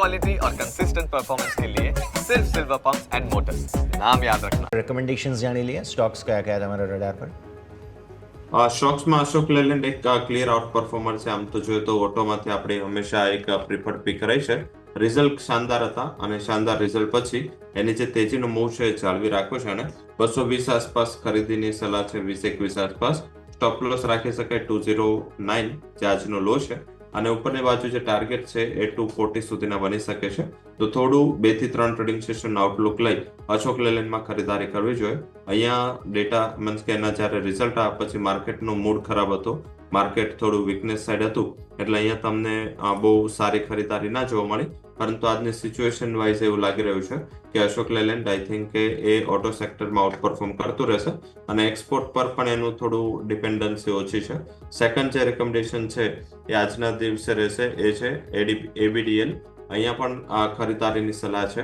Quality और consistent performance के लिए सिर्फ सिल्वर पंप्स एंड मोटर्स नाम याद रखना રેકમેન્ડેશન્સ જાણી લઈએ સ્ટોક્સ કયા કયા તમારા રડાર પર અ, સ્ટોક્સમાં અશોક લેલેન્ડ એક ક્લિયર આઉટ પરફોર્મર છે આમ તો જોઈએ તો ઓટોમાંથી આપણે હંમેશા એક પ્રિફર્ડ પીક રહી છે રિઝલ્ટ શાનદાર હતા અને શાનદાર રિઝલ્ટ પછી એની જે તેજીનો મૂવ છે એ જાળવી રાખ્યો છે અને બસો વીસ આસપાસ ખરીદીની સલાહ છે વીસ એકવીસ આસપાસ સ્ટોપ લોસ રાખી શકાય ટુ ઝીરો નાઇન જે આજનો લો છે અને ઉપરની બાજુ જે ટાર્ગેટ છે, એ ટુ ફોર્ટી સુધીના બની શકે છે. તો થોડું બેથી ત્રણ ટ્રેડિંગ સેશન આઉટલુક લઈ અશોક લેલેન્ડમાં ખરીદારી કરવી જોઈએ. અહીંયા ડેટા મીન્સ કે એના જ્યારે રિઝલ્ટ આવ્યા પછી માર્કેટનો મૂડ ખરાબ હતો. માર્કેટ થોડું વીકનેસ સાઈડ હતું. એટલે અહીંયા તમને બહુ સારી ખરીદારી ના જોવા મળી. પરંતુ આજની સિચ્યુએશન વાઇઝ એવું લાગી રહ્યું છે કે અશોક લેલેન્ડ આઈ થિંક કે એ ઓટો સેક્ટરમાં આઉટ પરફોર્મ કરતું રહેશે. અને એક્સપોર્ટ પર પણ એનું થોડું ડિપેન્ડન્સી ઓછી છે. સેકન્ડ જે રેકમેન્ડેશન છે એ આજના દિવસે રહેશે, એ છે એબીડીએલ અહીંયા પણ ખરીદારીની સલાહ છે.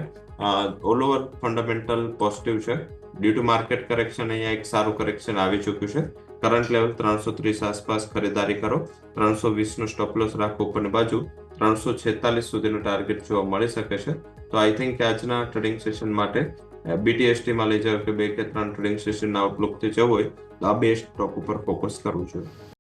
ઓલ ઓવર ફંડામેન્ટલ પોઝિટિવ છે. ડ્યુ ટુ માર્કેટ કરેક્શન અહીંયા એક સારું કરેક્શન આવી ચૂક્યું છે. કરંટ લેવલ ત્રણસો ત્રીસ આસપાસ ખરીદારી કરો. ત્રણસો વીસનો સ્ટોપલોસ રાખો ઉપરની બાજુ. ત્રણસો છેતાલીસ સુધીનું ટાર્ગેટ જોવા મળી શકે છે. તો આઈ થિંક આજના ટ્રેડિંગ સેશન માટે બીટીએસટીમાં લઈ જાવ કે બે કે ત્રણ ટ્રેડિંગ સેશન આઉટલુકથી જવું હોય, તો આ બે સ્ટોક ઉપર ફોકસ કરવું જોઈએ.